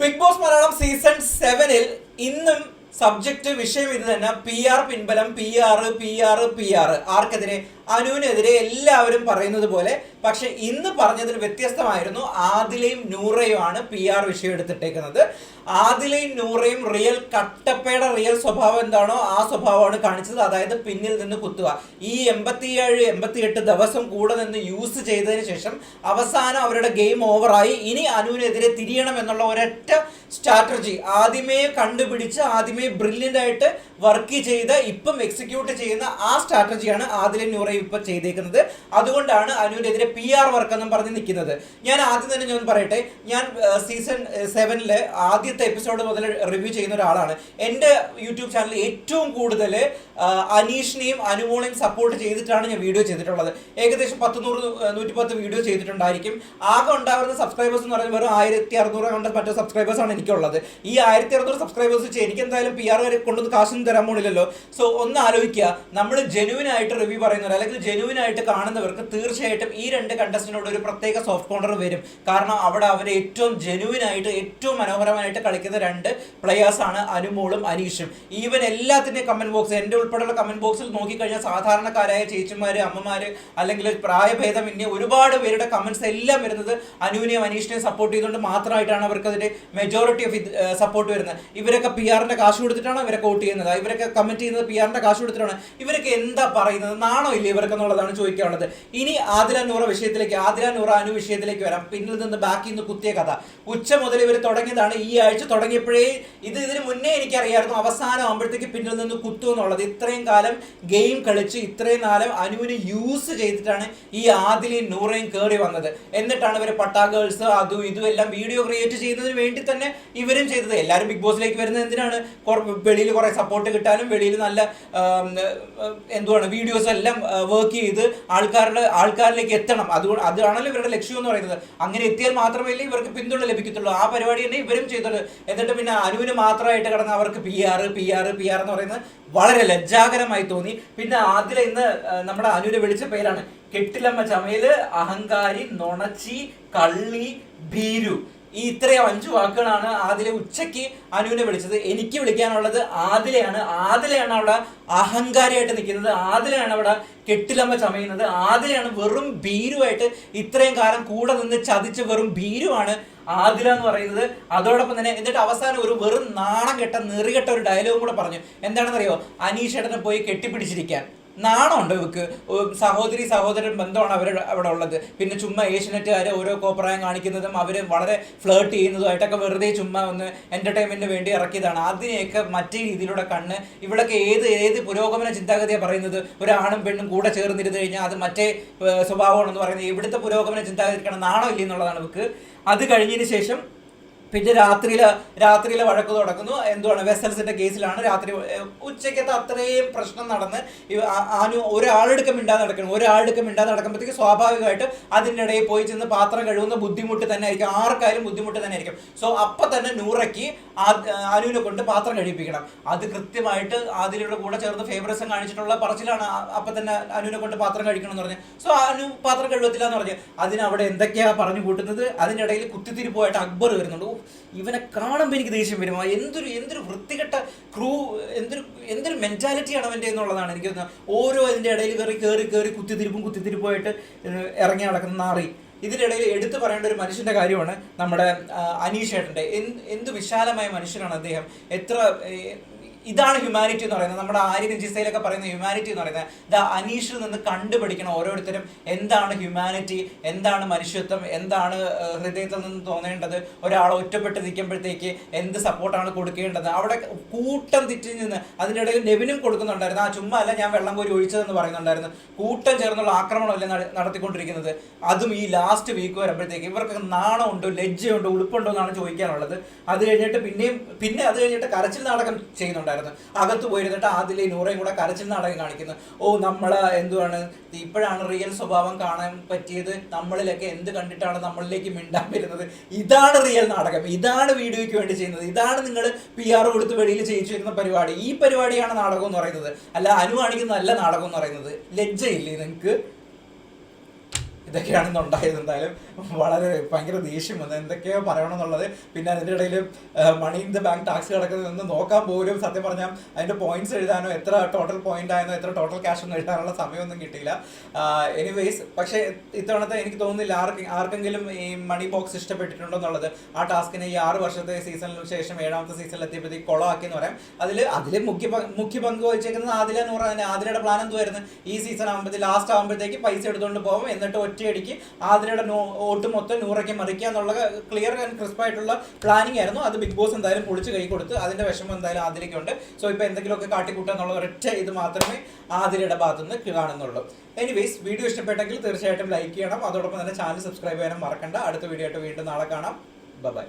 Big boss Malayalam season സെവനിൽ ഇന്നും subject വിഷയം ഇത് തന്നെ. പി ആർ പിൻബലം P R P R P R ആർക്കെതിരെ അനുവിനെതിരെ എല്ലാവരും പറയുന്നത് പോലെ പക്ഷെ ഇന്ന് പറഞ്ഞതിൽ വ്യത്യസ്തമായിരുന്നു ആദിലയും നൂറയുമാണ് പി ആർ വിഷയം എടുത്തിട്ടേക്കുന്നത്. ആദിലയും നൂറയും റിയൽ കട്ടപ്പയുടെ റിയൽ സ്വഭാവം എന്താണോ ആ സ്വഭാവമാണ് കാണിച്ചത്. അതായത് പിന്നിൽ നിന്ന് കുത്തുക. ഈ എൺപത്തിയേഴ് എൺപത്തിയെട്ട് ദിവസം കൂടെ നിന്ന് യൂസ് ചെയ്തതിന് ശേഷം അവസാനം അവരുടെ ഗെയിം ഓവറായി ഇനി അനുവിനെതിരെ തിരിയണം എന്നുള്ള ഒരൊറ്റ സ്ട്രാറ്റജി ആദ്യമേ കണ്ടുപിടിച്ച് ആദ്യമേ ബ്രില്യന്റ് ആയിട്ട് വർക്ക് ചെയ്ത് ഇപ്പം എക്സിക്യൂട്ട് ചെയ്യുന്ന ആ സ്ട്രാറ്റജിയാണ് ആദിലയും നൂറയും ഇപ്പൊ ചെയ്തേക്കുന്നത്. അതുകൊണ്ടാണ് അനുവിനെതിരെ പി ആർ വർക്ക് എന്നും പറഞ്ഞ് നിൽക്കുന്നത് ഞാൻ ആദ്യം തന്നെ ഞാൻ പറയട്ടെ ഞാൻ സീസൺ സെവനിലെ ആദ്യത്തെ എപ്പിസോഡ് മുതൽ റിവ്യൂ ചെയ്യുന്ന ഒരാളാണ്. എന്റെ യൂട്യൂബ് ചാനൽ ഏറ്റവും കൂടുതൽ അനീഷിനെയും അനുമോളെയും സപ്പോർട്ട് ചെയ്തിട്ടാണ് ഞാൻ വീഡിയോ ചെയ്തിട്ടുള്ളത്. ഏകദേശം പത്ത് നൂറ് നൂറ്റി പത്ത് വീഡിയോ ചെയ്തിട്ടുണ്ടായിരിക്കും. ആകെ ഉണ്ടാകുന്ന സബ്സ്ക്രൈബേഴ്സ് എന്ന് പറയുന്നത് വെറും ആയിരത്തി അറുന്നൂറ് കണ്ട മറ്റേ സബ്സ്ക്രൈബേഴ്സ് ആണ് എനിക്കുള്ളത്. ഈ ആയിരത്തി അറുന്നൂറ് സബ്സ്ക്രൈബേഴ്സ് വെച്ച് എന്തായാലും പി ആർ വരെ കൊണ്ടൊന്ന് കാശൊന്നും തരാൻ പോണില്ലല്ലോ. സോ ഒന്ന് ആലോചിക്കുക. നമ്മൾ ജെനുവിൻ ആയിട്ട് റിവ്യൂ പറയുന്നവർ അല്ലെങ്കിൽ ജെനുവിൻ ആയിട്ട് കാണുന്നവർക്ക് തീർച്ചയായിട്ടും ഈ രണ്ട് കണ്ടസ്റ്റിനോട് ഒരു പ്രത്യേക സോഫ്റ്റ് കോർണർ വരും. കാരണം അവിടെ അവർ ഏറ്റവും ജെനുവിൻ ആയിട്ട് ഏറ്റവും മനോഹരമായിട്ട് കളിക്കുന്ന രണ്ട് പ്ലെയേഴ്സാണ് അനുമോളും അനീഷും. ഈവൻ എല്ലാത്തിന്റെയും കമന്റ് ബോക്സ് എന്റെ ഉൾപ്പെടെയുള്ള കമന്റ് ബോക്സിൽ നോക്കിക്കഴിഞ്ഞാൽ സാധാരണക്കാരായ ചേച്ചിമാര് അമ്മമാര് അല്ലെങ്കിൽ പ്രായഭേദം പ്രായഭേദമന്യേ ഒരുപാട് പേരുടെ കമന്റ്സ് എല്ലാം വരുന്നത് അനുവിനെയും അനീഷിനെയും സപ്പോർട്ട് ചെയ്തുകൊണ്ട് മാത്രമായിട്ടാണ് അവർക്ക് അതിന്റെ മെജോറിറ്റി ഓഫ് സപ്പോർട്ട് വരുന്നത്. ഇവരൊക്കെ പി ആറിന്റെ കാശ് കൊടുത്തിട്ടാണ് ഇവരൊക്കെ വോട്ട് ചെയ്യുന്നത്? ഇവരൊക്കെ കമന്റ് ചെയ്യുന്നത് പി ആറിന്റെ കാശ് കൊടുത്തിട്ടാണ്. ഇവരൊക്കെ എന്താ പറയുന്നത്? നാണോ ഇല്ല ഇവർക്ക് എന്നുള്ളതാണ് ചോദിക്കാനുള്ളത്. ഇനി ആദില നൂറ വിഷയത്തിലേക്ക് ആദില നൂറ അനു വിഷയത്തിലേക്ക് വരാം. പിന്നിൽ നിന്ന് ബാക്കി നിന്ന് കുത്തിയ കഥ. ഉച്ച മുതൽ ഇവർ തുടങ്ങിയതാണ് ഈ ആഴ്ച തുടങ്ങിയപ്പോഴേ ഇത് ഇതിന് മുന്നേ എനിക്കറിയായിരുന്നു അവസാനം ആകുമ്പോഴത്തേക്ക് പിന്നിൽ നിന്ന് കുത്തു എന്നുള്ളത്. ഇത്രയും കാലം ഗെയിം കളിച്ച് ഇത്രയും കാലം അനുവിന് യൂസ് ചെയ്തിട്ടാണ് ഈ ആദിലയും നൂറയും കയറി വന്നത്. എന്നിട്ടാണ് ഇവർ പട്ടാഗേഴ്സ് അതും ഇതും എല്ലാം വീഡിയോ ക്രിയേറ്റ് ചെയ്യുന്നതിന് വേണ്ടി തന്നെ ഇവരും ചെയ്തത്. എല്ലാവരും ബിഗ് ബോസിലേക്ക് വരുന്നത് എന്തിനാണ്? വെളിയിൽ കുറെ സപ്പോർട്ട് കിട്ടാനും വെളിയിൽ നല്ല എന്തുവാണ്? വീഡിയോസ് എല്ലാം വർക്ക് ചെയ്ത് ആൾക്കാരുടെ ആൾക്കാരിലേക്ക് എത്തണം. അതുകൊണ്ട് അതാണല്ലോ ഇവരുടെ ലക്ഷ്യം എന്ന് പറയുന്നത്. അങ്ങനെ എത്തിയാൽ മാത്രമേ ഇവർക്ക് പിന്തുണ ലഭിക്കത്തുള്ളൂ. ആ പരിപാടി തന്നെ ഇവരും ചെയ്തുള്ളൂ എന്നിട്ട് പിന്നെ അനുവിന് മാത്രമായിട്ട് കിടന്ന് അവർക്ക് P R P R P R എന്ന് പറയുന്നത് വളരെ ലജ്ജാകരമായി തോന്നി. പിന്നെ ആദ്യം ഇന്ന് നമ്മുടെ അനുവിനെ വിളിച്ച പേരാണ് കെട്ടിലമ്മ ചമയിൽ അഹങ്കാരി നൊണച്ചി കള്ളി ഭീരു. ഈ ഇത്രയും അഞ്ചു വാക്കുകളാണ് ആദിലെ ഉച്ചയ്ക്ക് അനുവിനെ വിളിച്ചത്. എനിക്ക് വിളിക്കാനുള്ളത് ആദിലെയാണ്. ആദിലെയാണ് അവിടെ അഹങ്കാരിയായിട്ട് നിൽക്കുന്നത്. ആദിലെയാണ് അവിടെ കെട്ടിലമ്മ ചമയുന്നത്. ആദിലെയാണ് വെറും ഭീരുവായിട്ട് ഇത്രയും കാലം കൂടെ നിന്ന് ചതിച്ച് വെറും ഭീരുവാണ് ആദില എന്ന് പറയുന്നത്. അതോടൊപ്പം തന്നെ എന്നിട്ട് അവസാനം ഒരു വെറും നാണം കെട്ട നെറികെട്ട ഒരു ഡയലോഗും കൂടെ പറഞ്ഞു. എന്താണെന്നറിയോ? അനീഷേട്ടനെ പോയി കെട്ടിപ്പിടിച്ചിരിക്കാൻ. നാണമുണ്ടോ ഇവക്ക്? സഹോദരി സഹോദരൻ ബന്ധമാണ് അവർ അവിടെ ഉള്ളത്. പിന്നെ ചുമ്മാ ഏഷ്യനെറ്റുകാർ ഓരോ കോപ്രായം കാണിക്കുന്നതും അവർ വളരെ ഫ്ലേർട്ട് ചെയ്യുന്നതുമായിട്ടൊക്കെ വെറുതെ ചുമ്മാ ഒന്ന് എന്റർടൈൻമെന്റിന് വേണ്ടി ഇറക്കിയതാണ്. അതിനെയൊക്കെ മറ്റേ രീതിയിലൂടെ കണ്ണ് ഇവിടൊക്കെ ഏത് ഏത് പുരോഗമന ചിന്താഗതിയാണ് പറയുന്നത്? ഒരാണും പെണ്ണും കൂടെ ചേർന്നിരുന്ന് കഴിഞ്ഞാൽ അത് മറ്റേ സ്വഭാവമാണെന്ന് പറയുന്നത്. ഇവിടുത്തെ പുരോഗമന ചിന്താഗതിക്കാണ് നാണമില്ലെന്നുള്ളതാണ് എന്നുള്ളതാണ് ഇവക്ക്. അത് കഴിഞ്ഞതിന് ശേഷം പിന്നെ രാത്രിയിൽ രാത്രിയിലെ വഴക്ക് തുടങ്ങുന്നു. എന്തുവാണ്? വെസൽസിന്റെ കേസിലാണ് രാത്രി ഉച്ചയ്ക്കത്തെ അത്രയും പ്രശ്നം നടന്ന് ആനു ഒരാളെടുക്കം മിണ്ടാതെ നടക്കണം. ഒരാളെടുക്കം മിണ്ടാതെ നടക്കുമ്പോഴത്തേക്ക് സ്വാഭാവികമായിട്ട് അതിന്റെ ഇടയിൽ പോയി ചെന്ന് പാത്രം കഴുകുന്ന ബുദ്ധിമുട്ട് തന്നെ ആയിരിക്കും. ആർക്കായാലും ബുദ്ധിമുട്ട് തന്നെ ആയിരിക്കും. സോ അപ്പൊ തന്നെ നൂറയ്ക്ക് ആനുവിനെ കൊണ്ട് പാത്രം കഴിപ്പിക്കണം അത് കൃത്യമായിട്ട് അതിലൂടെ കൂടെ ചേർന്ന് ഫേവറസം കാണിച്ചിട്ടുള്ള പറച്ചിലാണ് അപ്പൊ തന്നെ അനുവിനെ കൊണ്ട് പാത്രം കഴിക്കണം എന്ന് പറഞ്ഞു. സോ അനു പാത്രം കഴുകത്തില്ല എന്ന് പറഞ്ഞു. അതിനവിടെ എന്തൊക്കെയാ പറഞ്ഞു കൂട്ടുന്നത് അതിനിടയിൽ കുത്തിത്തിരിപ്പോയിട്ട് അക്ബർ വരുന്നുണ്ട്. ഇവനെ കാണുമ്പോൾ എനിക്ക് ദേഷ്യം വരും. എന്തൊരു എന്തൊരു വൃത്തികെട്ട ക്രൂ എന്തൊരു എന്തൊരു മെന്റാലിറ്റിയാണ് അവന്റെ എന്നുള്ളതാണ് എനിക്ക് തോന്നുന്നത്. ഓരോ അതിന്റെ ഇടയിൽ കയറി കയറി കയറി കുത്തിത്തിരിപ്പും കുത്തിത്തിരിപ്പുമായിട്ട് ഇറങ്ങി നടക്കുന്ന നാറി. ഇതിനിടയിൽ എടുത്തു പറയേണ്ട ഒരു മനുഷ്യന്റെ കാര്യമാണ് നമ്മുടെ അനീഷേട്ടന്റെ എന്ത് എന്ത് വിശാലമായ മനുഷ്യനാണ് അദ്ദേഹം. എത്ര ഇതാണ് ഹ്യൂമാനിറ്റി എന്ന് പറയുന്നത്. നമ്മുടെ ആര്യൻ ജിസയിലൊക്കെ പറയുന്ന ഹ്യൂമാനിറ്റി എന്ന് പറയുന്നത്. ദ അനീഷിൽ നിന്ന് കണ്ടുപിടിക്കണം ഓരോരുത്തരും എന്താണ് ഹ്യൂമാനിറ്റി എന്താണ് മനുഷ്യത്വം എന്താണ് ഹൃദയത്തിൽ നിന്ന് തോന്നേണ്ടത്. ഒരാൾ ഒറ്റപ്പെട്ട് നിൽക്കുമ്പോഴത്തേക്ക് എന്ത് സപ്പോർട്ടാണ് കൊടുക്കേണ്ടത്? അവിടെ കൂട്ടം തെറ്റി നിന്ന് അതിന്റെ ഇടയിൽ നെവിനും കൊടുക്കുന്നുണ്ടായിരുന്നു. ആ ചുമ്മാ അല്ല ഞാൻ വെള്ളം കോരി ഒഴിച്ചതെന്ന് പറയുന്നുണ്ടായിരുന്നു. കൂട്ടം ചേർന്നുള്ള ആക്രമണമല്ലേ നടത്തിക്കൊണ്ടിരിക്കുന്നത്. അതും ഈ ലാസ്റ്റ് വീക്ക് വരുമ്പോഴത്തേക്ക് ഇവർക്ക് നാണമുണ്ടോ ലജ്ജയുണ്ടോ ഉളുപ്പുണ്ടോ എന്നാണ് ചോദിക്കാനുള്ളത്. അത് കഴിഞ്ഞിട്ട് പിന്നെയും പിന്നെ അത് കഴിഞ്ഞിട്ട് കരച്ചിൽ നാടകം ചെയ്യുന്നുണ്ടായിരുന്നു അകത്ത് പോയിരുന്നിട്ട് ആദ്യം നൂറയും കൂടെ കരച്ചിൽ നാടകം കാണിക്കുന്നു. ഓ നമ്മൾ എന്തുവാണ്? ഇപ്പോഴാണ് റിയൽ സ്വഭാവം കാണാൻ പറ്റിയത്. നമ്മളിലൊക്കെ എന്ത് കണ്ടിട്ടാണ് നമ്മളിലേക്ക് മിണ്ടാൻ വരുന്നത്? ഇതാണ് റിയൽ നാടകം. ഇതാണ് വീഡിയോയ്ക്ക് വേണ്ടി ചെയ്യുന്നത്. ഇതാണ് നിങ്ങൾ പി ആർ കൊടുത്ത് വെളിയിൽ ചെയ്യിച്ചു വരുന്ന പരിപാടി. ഈ പരിപാടിയാണ് നാടകം എന്ന് പറയുന്നത്. അല്ല അനു നല്ല നാടകം എന്ന് പറയുന്നത്. ലജ്ജയില്ലേ നിങ്ങൾക്ക് ഇതൊക്കെയാണ് ഉണ്ടായത് എന്തായാലും വളരെ ഭയങ്കര ദേഷ്യം വന്നു. എന്തൊക്കെയോ പറയണമെന്നുള്ളത്. പിന്നെ അതിന്റെ ഇടയിൽ money in the bank tax കിടക്കുന്നതെന്ന് നോക്കാൻ പോലും സത്യം പറഞ്ഞാൽ അതിന്റെ പോയിന്റ്സ് എഴുതാനോ എത്ര ടോട്ടൽ പോയിന്റ് ആയെന്നോ എത്ര ടോട്ടൽ ക്യാഷ് ഒന്നും എഴുതാനുള്ള സമയമൊന്നും കിട്ടിയില്ല. എനിവേസ് പക്ഷേ ഇത്തവണത്തെ എനിക്ക് തോന്നുന്നില്ല ആർക്കും ആർക്കെങ്കിലും ഈ മണി ബോക്സ് ഇഷ്ടപ്പെട്ടിട്ടുണ്ടോ എന്നുള്ളത്. ആ ടാസ്കിനെ ഈ ആറ് വർഷത്തെ സീസണിന് ശേഷം ഏഴാമത്തെ സീസണിൽ എത്തിയപ്പോഴത്തേക്ക് കൊളമാക്കി എന്ന് പറയാം. അതിൽ അതിൽ മുഖ്യ മുഖ്യ പങ്ക് വഹിച്ചേക്കുന്നത് ആദില എന്ന് പറഞ്ഞാൽ ആദിലയുടെ പ്ലാൻ എന്തുമായിരുന്നു ഈ സീസൺ ആകുമ്പോഴത്തേക്ക് ലാസ്റ്റ് ആകുമ്പോഴത്തേക്ക് പൈസ എടുത്തുകൊണ്ട് പോകും എന്നിട്ട് ഒറ്റയടിക്ക് ആതിരയുടെ ഓട്ട് മൊത്തം നൂറയ്ക്ക് മറിക്കുക എന്നുള്ള ക്ലിയർ ആൻഡ് ക്രിസ്പ് ആയിട്ടുള്ള പ്ലാനിങ് ആയിരുന്നു. അത് ബിഗ് ബോസ് എന്തായാലും പൊളിച്ച് കൈ കൊടുത്ത് അതിന്റെ വിഷമം എന്തായാലും ആതിരയ്ക്കുണ്ട് സോ ഇപ്പൊ എന്തെങ്കിലുമൊക്കെ കാട്ടിക്കൂട്ടുക എന്നുള്ള ഒരൊറ്റ ഇത് മാത്രമേ ആതിരയുടെ ഭാഗത്തു നിന്ന് കാണുന്നുള്ളൂ. എനിവേസ് വീഡിയോ ഇഷ്ടപ്പെട്ടെങ്കിൽ തീർച്ചയായിട്ടും ലൈക്ക് ചെയ്യണം. അതോടൊപ്പം തന്നെ ചാനൽ സബ്സ്ക്രൈബ് ചെയ്യാനും മറക്കണ്ട. അടുത്ത വീഡിയോ ആയിട്ട് വീണ്ടും നാളെ കാണാം. ബൈ